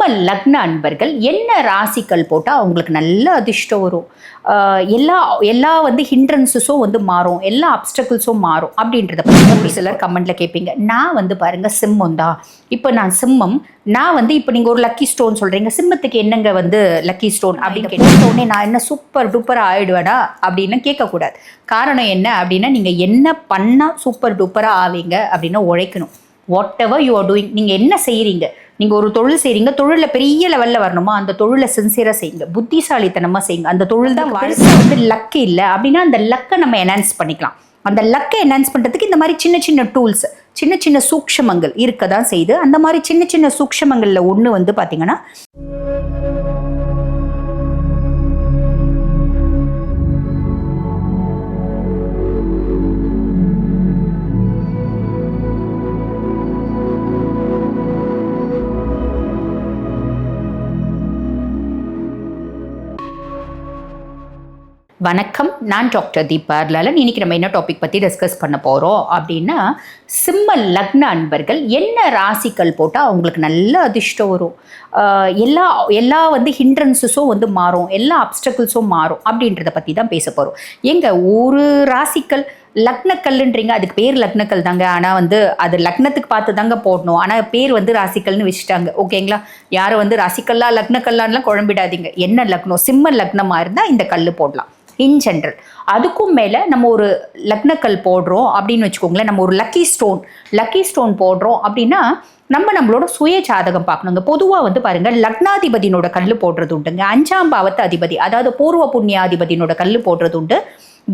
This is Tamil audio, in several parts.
சிம்ம லக்ன அன்பர்கள் என்ன ராசிகள் போட்டால் அவங்களுக்கு நல்ல அதிர்ஷ்டம் வரும்? எல்லா எல்லா வந்து ஹிண்ட்ரன்ஸஸும் வந்து மாறும். எல்லா அப்டக்கிள்ஸும் மாறும். அப்படின்றத பற்றி ஒரு சிலர் கமெண்ட்ல கேட்பீங்க. நான் வந்து பாருங்க சிம்மம் தான். இப்போ நான் சிம்மம். நான் வந்து இப்போ நீங்கள் ஒரு லக்கி ஸ்டோன் சொல்கிறீங்க சிம்மத்துக்கு என்னங்க வந்து லக்கி ஸ்டோன் அப்படின்னு கேட்ட உடனே நான் என்ன சூப்பர் டூப்பராக ஆயிடுவேடா? அப்படின்னு கேட்கக்கூடாது. காரணம் என்ன அப்படின்னா நீங்கள் என்ன பண்ணால் சூப்பர் டூப்பராக ஆவீங்க அப்படின்னா உழைக்கணும். Whatever you are doing நீங்கள் என்ன செய்கிறீங்க நீங்கள் ஒரு தொழில் செய்கிறீங்க தொழிலில் பெரிய லெவலில் வரணுமா? அந்த தொழிலை சின்சியராக செய்யுங்க. புத்திசாலித்தனமாக செய்யுங்க. அந்த தொழில் தான் வாழ்க்கை வந்து லக்கு இல்லை. அப்படின்னா அந்த லக்கை நம்ம என்ஹான்ஸ் பண்ணிக்கலாம். அந்த லக்கை என்ஹான்ஸ் பண்ணுறதுக்கு இந்த மாதிரி சின்ன சின்ன டூல்ஸ் சின்ன சின்ன சூக்ஷமங்கள் இருக்க தான் செய்யுது. அந்த மாதிரி சின்ன சின்ன சூக்ஷமங்களில் ஒன்று வந்து பார்த்தீங்கன்னா வணக்கம். நான் டாக்டர் தீபா லலன் இன்னைக்கு நம்ம என்ன டாபிக் பற்றி டிஸ்கஸ் பண்ண போகிறோம் அப்படின்னா சிம்ம லக்ன அன்பர்கள் என்ன ராசிகள் போட்டால் அவங்களுக்கு நல்ல அதிர்ஷ்டம் வரும்? எல்லா எல்லா வந்து ஹிண்ட்ரன்ஸஸும் வந்து மாறும். எல்லா அப்டக்கிள்ஸும் மாறும் அப்படின்றத பற்றி தான் பேச போகிறோம் எங்கள் ஒரு ராசிக்கல் லக்னக்கல்ன்றீங்க அதுக்கு பேர் லக்னக்கல் தாங்க. ஆனால் வந்து அது லக்னத்துக்கு பார்த்து தாங்க போடணும். ஆனால் பேர் வந்து ராசிக்கல்னு வச்சுட்டாங்க. ஓகேங்களா? யாரும் வந்து ராசிக்கல்லா லக்னக்கல்லான்லாம் குழம்பிடாதீங்க. என்ன லக்னம்? சிம்ம லக்னமாக இருந்தால் இந்த கல் போடலாம். இன் ஜென்ரல் அதுக்கும் மேலே நம்ம ஒரு லக்னக்கல் போடுறோம் அப்படின்னு வச்சுக்கோங்களேன். நம்ம ஒரு லக்கி ஸ்டோன் லக்கி ஸ்டோன் போடுறோம் அப்படின்னா நம்ம நம்மளோட சுய ஜாதகம் பார்க்கணுங்க பொதுவாக வந்து பாருங்கள் லக்னாதிபதியினோட கல் போடுறது உண்டுங்க. அஞ்சாம் பாவத்து அதிபதி அதாவது பூர்வ புண்ணியாதிபதியினோட கல் போடுறது உண்டு.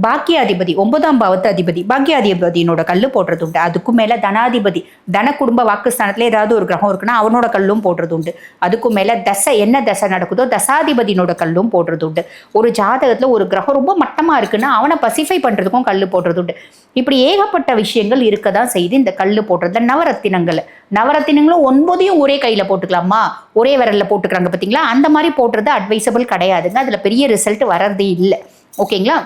பாக்கியாதிபதி ஒன்பதாம் பாவத்து அதிபதி. பாக்கியாதிபதியினோட கல் போடுறது உண்டு. அதுக்கும் மேலே தனாதிபதி தன குடும்ப வாக்குஸ்தானத்தில் ஏதாவது ஒரு கிரகம் இருக்குன்னா அவனோட கல்லும் போடுறது உண்டு. அதுக்கும் மேலே தசை என்ன தசை நடக்குதோ தசாதிபதியினோட கல்லும் போடுறது உண்டு. ஒரு ஜாதகத்தில் ஒரு கிரகம் ரொம்ப மட்டமாக இருக்குன்னா அவனை பசிஃபை பண்ணுறதுக்கும் கல் போடுறது உண்டு. இப்படி ஏகப்பட்ட விஷயங்கள் இருக்க தான் செய்து இந்த கல் போடுறது நவரத்தினங்கள். நவரத்தினங்களும் ஒன்பதையும் ஒரே கையில் போட்டுக்கலாமா? ஒரே விரலில் போட்டுக்கிறாங்க பார்த்தீங்களா அந்த மாதிரி போடுறது அட்வைசபிள் கிடையாதுங்க. அதில் பெரிய ரிசல்ட் வர்றதே இல்லை. ஓகேங்களா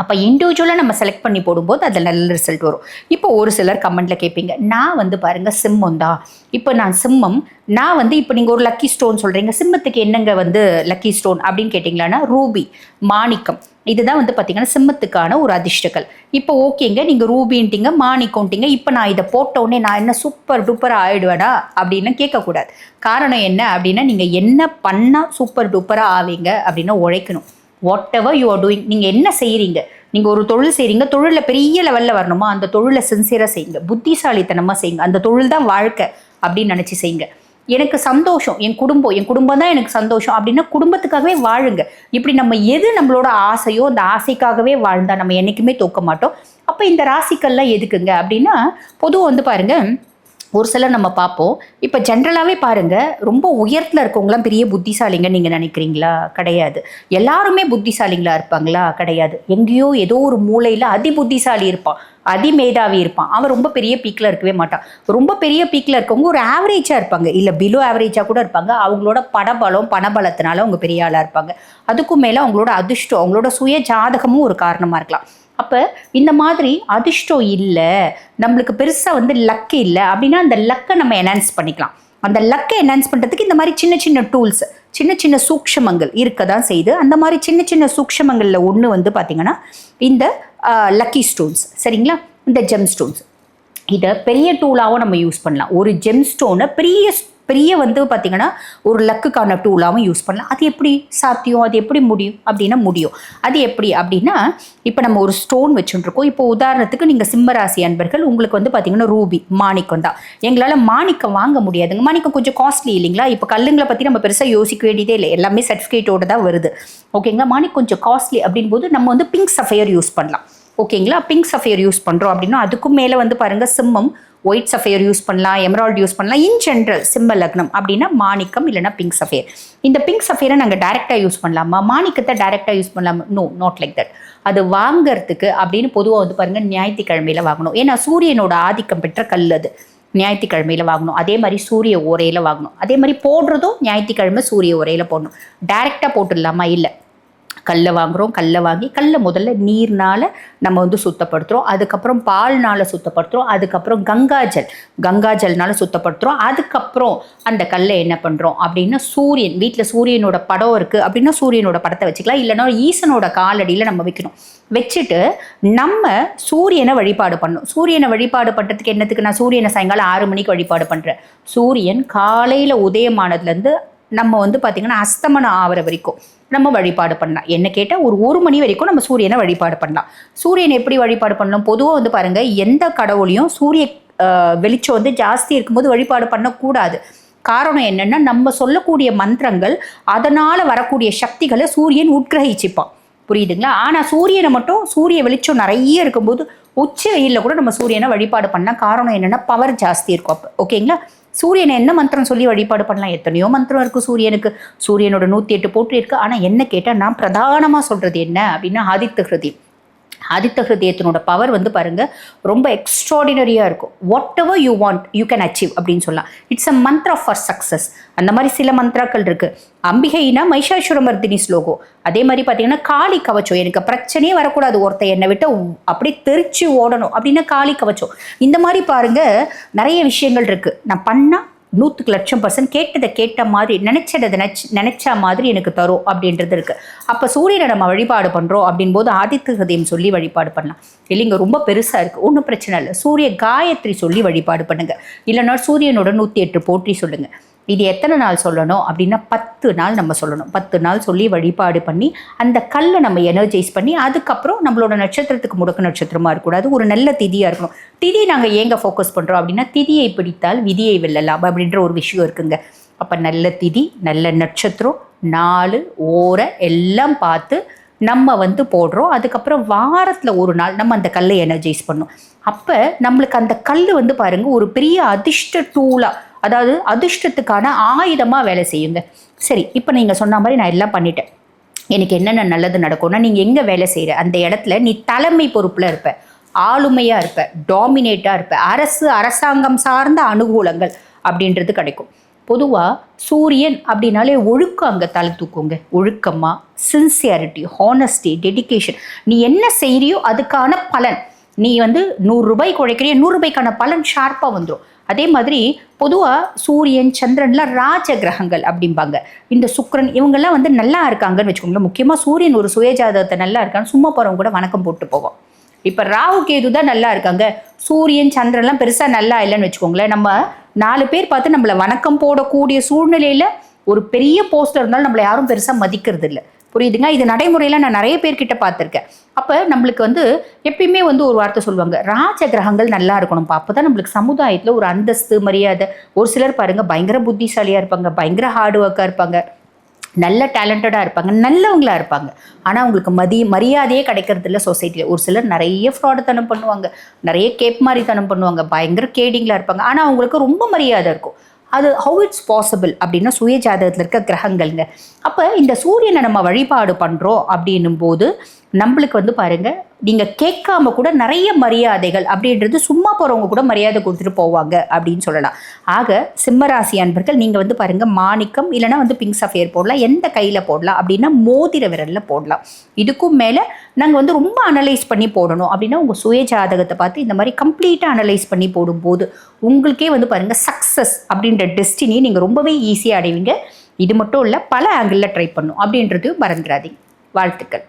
அப்போ இண்டிவிஜுவலாக நம்ம செலக்ட் பண்ணி போடும்போது அதில் நல்ல ரிசல்ட் வரும். இப்போ ஒரு சிலர் கமெண்ட்டில் கேட்பீங்க நான் வந்து பாருங்கள் சிம்மம் தான் இப்போ நான் சிம்மம் நான் வந்து இப்போ நீங்கள் ஒரு லக்கி ஸ்டோன் சொல்கிறீங்க சிம்மத்துக்கு என்னங்க வந்து லக்கி ஸ்டோன் அப்படின்னு கேட்டிங்களான்னா ரூபி மாணிக்கம். இதுதான் வந்து பார்த்தீங்கன்னா சிம்மத்துக்கான ஒரு அதிர்ஷ்டங்கள். இப்போ ஓகேங்க நீங்கள் ரூபின்ட்டிங்க மாணிக்கம்ட்டிங்க இப்போ நான் இதை போட்ட நான் என்ன சூப்பர் டூப்பர் ஆகிடுவேடா அப்படின்னு கேட்கக்கூடாது. காரணம் என்ன அப்படின்னா நீங்கள் என்ன பண்ணால் சூப்பர் டூப்பராக ஆவீங்க அப்படின்னா உழைக்கணும். Whatever you are doing நீங்கள் என்ன செய்கிறீங்க நீங்கள் ஒரு தொழில் செய்கிறீங்க தொழிலில் பெரிய லெவலில் வரணுமா? அந்த தொழிலை சின்சியராக செய்யுங்க. புத்திசாலித்தனமாக செய்யுங்க. அந்த தொழில் தான் வாழ்க்கை அப்படின்னு நினச்சி செய்யுங்க. எனக்கு சந்தோஷம் என் குடும்பம் என் குடும்பம் தான் எனக்கு சந்தோஷம் அப்படின்னா குடும்பத்துக்காகவே வாழுங்க. இப்படி நம்ம எது நம்மளோட ஆசையோ அந்த ஆசைக்காகவே வாழ்ந்தால் நம்ம என்றைக்குமே தோக்க மாட்டோம். அப்போ இந்த ராசிக்கள்லாம் எதுக்குங்க அப்படின்னா பொதுவாக வந்து பாருங்கள் ஒரு சிலர் நம்ம பார்ப்போம். இப்போ ஜென்ரலாகவே பாருங்கள் ரொம்ப உயரத்தில் இருக்கவங்களாம் பெரிய புத்திசாலிங்க நீங்கள் நினைக்கிறீங்களா? கிடையாது. எல்லாருமே புத்திசாலிங்களா இருப்பாங்களா? கிடையாது. எங்கேயோ ஏதோ ஒரு மூலையில் அதி புத்திசாலி இருப்பான். அதிமேதாவி இருப்பான். அவன் ரொம்ப பெரிய பீக்கில் இருக்கவே மாட்டான். ரொம்ப பெரிய பீக்கில் இருக்கவங்க ஒரு ஆவரேஜாக இருப்பாங்க. இல்லை பிலோ ஆவரேஜாக கூட இருப்பாங்க. அவங்களோட படபலம் பணபலத்தினால அவங்க பெரிய ஆளாக இருப்பாங்க. அதுக்கும் மேலே அவங்களோட அதிர்ஷ்டம் அவங்களோட சுய ஜாதகமும் ஒரு காரணமாக இருக்கலாம். அப்போ இந்த மாதிரி அதிர்ஷ்டம் இல்லை நம்மளுக்கு பெருசாக வந்து லக்கு இல்லை அப்படின்னா அந்த லக்கை நம்ம என்ஹான்ஸ் பண்ணிக்கலாம். அந்த லக்கை என்ஹான்ஸ் பண்ணுறதுக்கு இந்த மாதிரி சின்ன சின்ன டூல்ஸ் சின்ன சின்ன சூக்ஷமங்கள் இருக்க தான் செய்யுது அந்த மாதிரி சின்ன சின்ன சூக்ஷமங்களில் ஒன்று வந்து பார்த்திங்கன்னா இந்த லக்கி ஸ்டோன்ஸ் சரிங்களா? இந்த ஜெம் ஸ்டோன்ஸ் இதை பெரிய டூலாகவும் நம்ம யூஸ் பண்ணலாம். ஒரு ஜெம் ஸ்டோனை பெரிய பெரிய வந்து பார்த்திங்கன்னா ஒரு லக்குக்கான டூலாகவும் யூஸ் பண்ணலாம். அது எப்படி சாத்தியம்? அது எப்படி முடியும்? அப்படின்னா முடியும். அது எப்படி அப்படின்னா இப்போ நம்ம ஒரு ஸ்டோன் வச்சுட்டுருக்கோம். இப்போ உதாரணத்துக்கு நீங்கள் சிம்மராசி அன்பர்கள் உங்களுக்கு வந்து பார்த்திங்கன்னா ரூபி மாணிக்கம் தான். எங்களால் மாணிக்கம் வாங்க முடியாதுங்க. மாணிக்கம் கொஞ்சம் காஸ்ட்லி இல்லைங்களா? இப்போ கல்லுங்களை பற்றி நம்ம பெருசாக யோசிக்க வேண்டியதே இல்லை. எல்லாமே சர்டிஃபிகேட்டோடு தான் வருது. ஓகேங்களா மாணிக்கம் கொஞ்சம் காஸ்ட்லி அப்படின் போது நம்ம வந்து பிங்க் சஃபையர் யூஸ் பண்ணலாம். ஓகேங்களா பிங்க் சஃபையர் யூஸ் பண்ணுறோம் அப்படின்னா அதுக்கும் மேலே வந்து பாருங்கள் சிம்மம் ஒயிட் சஃபையர் யூஸ் பண்ணலாம் எமரால்டு யூஸ் பண்ணலாம் இன் ஜென்ரல் சிம்ம லக்னம். அப்படின்னா மாணிக்கம் இல்லைனா பிங்க் சஃபையர் இந்த பிங்க் சஃபையரை நாங்கள் டைரெக்டாக யூஸ் பண்ணலாமா? மாணிக்கத்தை டைரெக்டாக யூஸ் பண்ணலாமா? நோ நாட் லைக் தட் அது வாங்கிறதுக்கு அப்படின்னு பொதுவாக வந்து பாருங்கள் ஞாயிற்றுக்கிழமையில வாங்கணும். ஏன்னா சூரியனோட ஆதிக்கம் பெற்ற கல் அது. ஞாயிற்றுக்கிழமையில வாங்கணும். அதே மாதிரி சூரிய ஓரையில் வாங்கணும். அதே மாதிரி போடுறதும் ஞாயிற்றுக்கிழமை சூரிய ஓரையில் போடணும். டைரெக்டாக போட்டுடலாமா? இல்லை. கல்லை வாங்குகிறோம் கல்லை வாங்கி கல்லை முதல்ல நீர்னால் நம்ம வந்து சுத்தப்படுத்துகிறோம் அதுக்கப்புறம் பால்னால் சுத்தப்படுத்துகிறோம் அதுக்கப்புறம் கங்காஜல் கங்காஜல்னால் சுத்தப்படுத்துகிறோம் அதுக்கப்புறம் அந்த கல்லை என்ன பண்ணுறோம் அப்படின்னா சூரியன் வீட்டில் சூரியனோட படம் இருக்குது அப்படின்னா சூரியனோட படத்தை வச்சுக்கலாம். இல்லைன்னா ஈசனோட காலடியில் நம்ம வைக்கணும். வச்சுட்டு நம்ம சூரியனை வழிபாடு பண்ணணும். சூரியனை வழிபாடு பண்ணுறதுக்கு என்னத்துக்கு நான் சூரியனை சாயங்காலம் ஆறு மணிக்கு வழிபாடு பண்ணுறேன் சூரியன் காலையில் உதயமானதுலேருந்து நம்ம வந்து பார்த்திங்கன்னா அஸ்தமனம் ஆகிற வரைக்கும். நம்ம வழிபாடு பண்ணலாம். என்ன கேட்டால் ஒரு ஒரு மணி வரைக்கும் நம்ம சூரியனை வழிபாடு பண்ணலாம். சூரியன் எப்படி வழிபாடு பண்ணலாம் பொதுவாக வந்து பாருங்கள் எந்த கடவுளையும் சூரிய வெளிச்சம் வந்து ஜாஸ்தி இருக்கும்போது வழிபாடு பண்ணக்கூடாது. காரணம் என்னென்னா நம்ம சொல்லக்கூடிய மந்திரங்கள் அதனால் வரக்கூடிய சக்திகளை சூரியன் உட்கிரகிச்சுப்பான். புரியுதுங்களா? ஆனால் சூரியனை மட்டும் சூரிய வெளிச்சம் நிறைய இருக்கும்போது உச்ச வெயிலில் கூட நம்ம சூரியனை வழிபாடு பண்ணால் காரணம் என்னென்னா பவர் ஜாஸ்தி இருக்கும் அப்போ. ஓகேங்களா சூரியனை என்ன மந்திரம் சொல்லி வழிபாடு பண்ணலாம்? எத்தனையோ மந்திரம் இருக்குது சூரியனுக்கு. சூரியனோட நூற்றி எட்டு போட்டு இருக்குது ஆனால் என்ன கேட்டால் நான் பிரதானமாக சொல்கிறது என்ன? அப்படின்னா ஆதித்த ஹிருதி ஆதித்த ஹிருதயத்தினோட பவர் வந்து பாருங்கள் ரொம்ப எக்ஸ்ட்ராடினரியாக இருக்கும். Whatever you want you can achieve அப்படின்னு சொல்லலாம். It's a mantra for success அந்த மாதிரி சில மந்த்ராக்கள் இருக்குது அம்பிகைனா மைஷாசுரமர்தினி ஸ்லோகோ. அதே மாதிரி பார்த்தீங்கன்னா காளி கவச்சம். எனக்கு பிரச்சனையே வரக்கூடாது. ஒருத்தர் என்னை விட்டு அப்படி தெரிச்சு ஓடணும் அப்படின்னா காளி கவச்சம். இந்த மாதிரி பாருங்கள் நிறைய விஷயங்கள் இருக்குது நான் பண்ணால் நூற்றுக்கு லட்சம் பர்சன்ட் கேட்டதை கேட்ட மாதிரி நினச்சதை நினச்சி நினச்சா மாதிரி எனக்கு தரும் அப்படின்றது இருக்குது அப்போ சூரியனை நம்ம வழிபாடு பண்ணுறோம் அப்படின்போது ஆதித்த ஹதயம் சொல்லி வழிபாடு பண்ணலாம். இல்லைங்க ரொம்ப பெருசாக இருக்குது ஒன்றும் பிரச்சனை இல்லை. சூரிய காயத்ரி சொல்லி வழிபாடு பண்ணுங்கள் இல்லைனா சூரியனோட நூற்றி எட்டு போற்றி சொல்லுங்கள் இது எத்தனை நாள் சொல்லணும் அப்படின்னா பத்து நாள் நம்ம சொல்லணும். பத்து நாள் சொல்லி வழிபாடு பண்ணி அந்த கல்லை நம்ம எனர்ஜைஸ் பண்ணி அதுக்கப்புறம் நம்மளோட நட்சத்திரத்துக்கு முடக்க நட்சத்திரமாக இருக்கக்கூடாது. ஒரு நல்ல திதியாக இருக்கணும். திதி நாங்கள் ஏங்க ஃபோக்கஸ் பண்ணுறோம் அப்படின்னா திதியை பிடித்தால் விதியை வெல்லலாம் அப்படின்ற ஒரு விஷயம் இருக்குங்க. அப்போ நல்ல திதி நல்ல நட்சத்திரம் நாலு ஓரை எல்லாம் பார்த்து நம்ம வந்து போடுறோம். அதுக்கப்புறம் வாரத்தில் ஒரு நாள் நம்ம அந்த கல்லை எனர்ஜைஸ் பண்ணோம். அப்போ நம்மளுக்கு அந்த கல் வந்து பாருங்கள் ஒரு பெரிய அதிர்ஷ்ட டூலாக அதாவது அதிர்ஷ்டத்துக்கான ஆயுதமாக வேலை செய்யுங்க. சரி இப்போ நீங்கள் சொன்ன மாதிரி நான் எல்லாம் பண்ணிட்டேன். எனக்கு என்னென்ன நல்லது நடக்கும்னா நீங்கள் எங்கே வேலை செய்கிற அந்த இடத்துல நீ தலைமை பொறுப்பில் இருப்ப. ஆளுமையாக இருப்ப டாமினேட்டாக இருப்ப. அரசு அரசாங்கம் சார்ந்த அனுகூலங்கள் அப்படின்றது கிடைக்கும். பொதுவாக சூரியன் அப்படின்னாலே ஒழுக்கம் அங்கே தலை தூக்குங்க. ஒழுக்கமாக சின்சியாரிட்டி ஹானஸ்டி டெடிக்கேஷன் நீ என்ன செய்கிறியோ அதுக்கான பலன். நீ வந்து நூறுரூபாய் குழைக்கிறிய நூறுரூபாய்க்கான பலன் ஷார்ப்பாக வந்துடும் அதே மாதிரி பொதுவாக சூரியன் சந்திரன்லாம் ராஜ கிரகங்கள் அப்படிம்பாங்க. இந்த சுக்கரன் இவங்கெல்லாம் வந்து நல்லா இருக்காங்கன்னு வச்சுக்கோங்களேன். முக்கியமாக சூரியன் ஒரு சுயஜாதகத்தை நல்லா இருக்கான்னு சும்மா போகிறவங்க கூட வணக்கம் போட்டு போவோம். இப்போ ராகு கேது தான் நல்லா இருக்காங்க. சூரியன் சந்திரன்லாம் பெருசாக நல்லா இல்லைன்னு வச்சுக்கோங்களேன். நம்ம நாலு பேர் பார்த்து நம்மளை வணக்கம் போடக்கூடிய சூழ்நிலையில் ஒரு பெரிய போஸ்டர் இருந்தாலும் நம்மளை யாரும் பெருசாக மதிக்கிறது இல்லை புரியுதுங்க? இது நடைமுறையில் நான் நிறைய பேர்கிட்ட பார்த்துருக்கேன். அப்போ நம்மளுக்கு வந்து எப்பயுமே வந்து ஒரு வார்த்தை சொல்லுவாங்க ராஜ கிரகங்கள் நல்லா இருக்கணும் அப்போ தான் நம்மளுக்கு சமுதாயத்தில் ஒரு அந்தஸ்து மரியாதை. ஒரு சிலர் பாருங்கள் பயங்கர புத்திசாலியாக இருப்பாங்க பயங்கர ஹார்ட் ஒர்க்காக இருப்பாங்க நல்ல டேலண்டடாக இருப்பாங்க நல்லவங்களாக இருப்பாங்க. ஆனால் அவங்களுக்கு மதி மரியாதையே கிடைக்கிறது இல்லை சொசைட்டியில் ஒரு சிலர் நிறைய ஃப்ராடுத்தனம் பண்ணுவாங்க நிறைய கேப் மாதிரித்தனம் பண்ணுவாங்க பயங்கர கேடிங்களாக இருப்பாங்க. ஆனால் அவங்களுக்கு ரொம்ப மரியாதை இருக்கும். அது ஹவு இட்ஸ் பாசிபிள் அப்படின்னா சுய ஜாதகத்தில் இருக்க கிரகங்கள்ங்க. அப்போ இந்த சூரியனை நம்ம வழிபாடு பண்ணுறோம் அப்படின்னும் போது நம்மளுக்கு வந்து பாருங்கள் நீங்கள் கேட்காம கூட நிறைய மரியாதைகள் அப்படின்றது சும்மா போகிறவங்க கூட மரியாதை கொடுத்துட்டு போவாங்க அப்படின்னு சொல்லலாம். ஆக சிம்மராசி அன்பர்கள் நீங்கள் வந்து பாருங்கள் மாணிக்கம் இல்லைனா வந்து பிங்க்ஸ் அஃபேர் போடலாம் எந்த கையில் போடலாம் அப்படின்னா மோதிர விரலில் போடலாம். இதுக்கும் மேலே நாங்கள் வந்து ரொம்ப அனலைஸ் பண்ணி போடணும். அப்படின்னா உங்கள் சுய ஜாதகத்தை பார்த்து இந்த மாதிரி கம்ப்ளீட்டாக அனலைஸ் பண்ணி போடும்போது உங்களுக்கே வந்து பாருங்கள் சக்ஸஸ் அப்படின்ற டெஸ்டினியை நீங்கள் ரொம்பவே ஈஸியாக அடைவீங்க. இது மட்டும் இல்லை பல ஆங்கிளில் ட்ரை பண்ணும். அப்படின்றது மறந்துடாதீங்க. வாழ்த்துக்கள்.